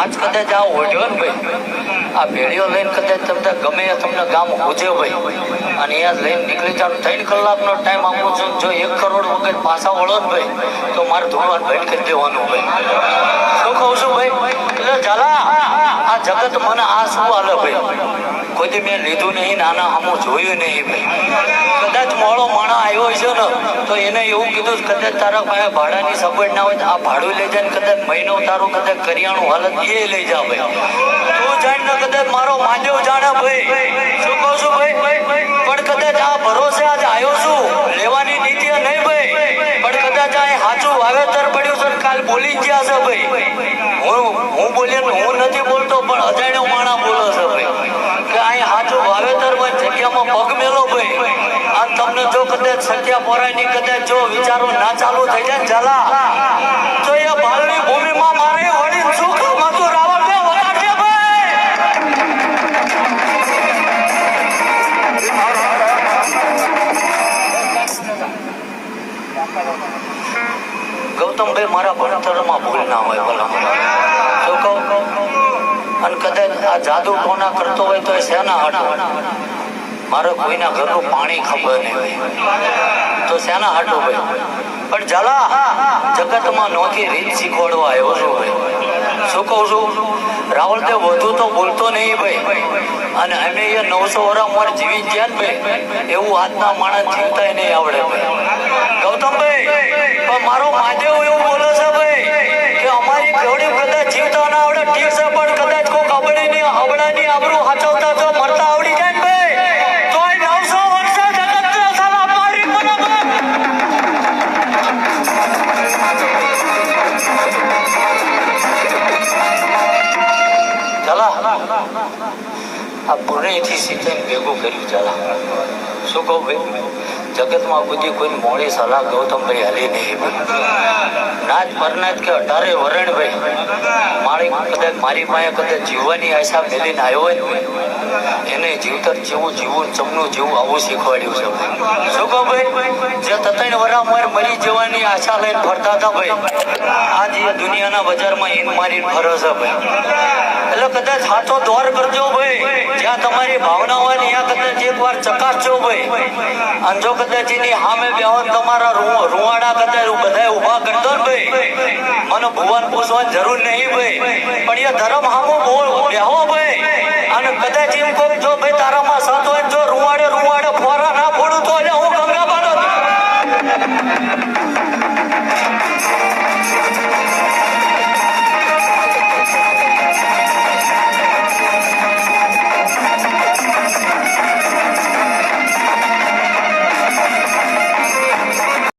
આજ કદાચ આ ઓઢ્યો ને ભાઈ. આ ભેળીઓ લઈને કદાચ તમને ગમે તમને ગામ હોજે ભાઈ. અને અહીંયા લઈને નીકળી જાવ, ત્રણ કલાકનો ટાઈમ આપું છું જો એક કરોડ વખત પાછા વળો ને ભાઈ, તો મારે ધોરણ ભેટ કરી દેવાનું ભાઈ. શું કહું છું ભાઈ? એટલે ઝાલા, આ જગત મને આ શું હાલે ભાઈ? કોઈ મેં લીધું નહીં, નાના આમું જોયું નહીં ભાઈ. કદાચ મોડો માણા આવ્યો છે ને તો એને એવું કીધું કદાચ તારા પાસે ભાડાની સગવડ ના હોય આ ભાડું લઈ જાય કદાચ મહિનો તારું કદાચ કરિયાણું હાલત એ લઈ જા ભાઈ. તું જાણ કદાચ મારો માંડ્યો જાણે ભાઈ. શું કહું છું ભાઈ? પણ કદાચ આ ભરોસે આજ આવ્યો છું. લેવાની નીતિ નહીં ભાઈ. પણ કદાચ આ સાચું વાવેતર પડ્યું છે કાલ બોલી ગયા છે ભાઈ. હું હું બોલ્યો ને હું નથી બોલતો, પણ અજાણ્યો માણા બોલો છે ભાઈ કે અહીં સાચું વાવેતર હોય જગ્યામાં પગ મેલો ભાઈ આ તમને જો કદાચ સત્યા પોરાની કદાચ જો વિચારો ના ચાલુ થઈ જાય જલા તો એ ભાલની ભૂમિમાં મારે વળી સુખ હતું રાવણને ભાઈ. ગૌતમભાઈ મારા ભણતરમાં ભૂલ ના હોય ભલા. શું કહું? અને કદાચ આ જાદુ કોના કરતો હોય તો એ શેના હાટો મારે કોઈના ઘરનું પાણી ખબર નહીં. તો શેના હાટો ભાઈ? પણ ઝાલા, જગતમાં નોખી રીત શીખવાડવા આવ્યો છું ભાઈ. શું કહું છું? રાવલદેવ વધુ તો બોલતો નહીં ભાઈ. અને અમે એ નવસો વર્ષ મારે જીવી ગયા ને ભાઈ, એવું આજના માણસ જીવતા નહીં આવડે ભાઈ. ગૌતમભાઈ પણ મારો મહાદેવ એવું બોલે છે ભાઈ, કે અમારી જોડી કદાચ જીવતા ના આવડે, ઠીક છે, પણ કદાચ કોઈ કબડ્ડીની હબડાની આબરૂ હાચવતા જો આ પુણ્યથી સીધે ભેગું કર્યું ચાલા શું કહું ભાઈ? જગતમાં બધી કોઈ મોડી સલાહ ગૌતમભાઈ હાલી નહીં. ભાઈ નાચ પરનાચ કે અઢારે વરણ ભાઈ, મારી કદાચ મારી પાસે કદાચ જીવવાની આશા મેલીને આવ્યો હોય એને જીવતર જેવું, જીવું ચમનું જેવું આવું શીખવાડ્યું છે. શું કહું ભાઈ? એની સામે બેહો તમારા રૂવાડા કદાચ ઊભા કરતો ભાઈ. મને ભુવન પૂછવાની જરૂર નહીં ભાઈ. પણ એ ધર્મ હામો બેહો ભાઈ. અને કદાચ એમ કહો જો ભાઈ તારામાં સત હોય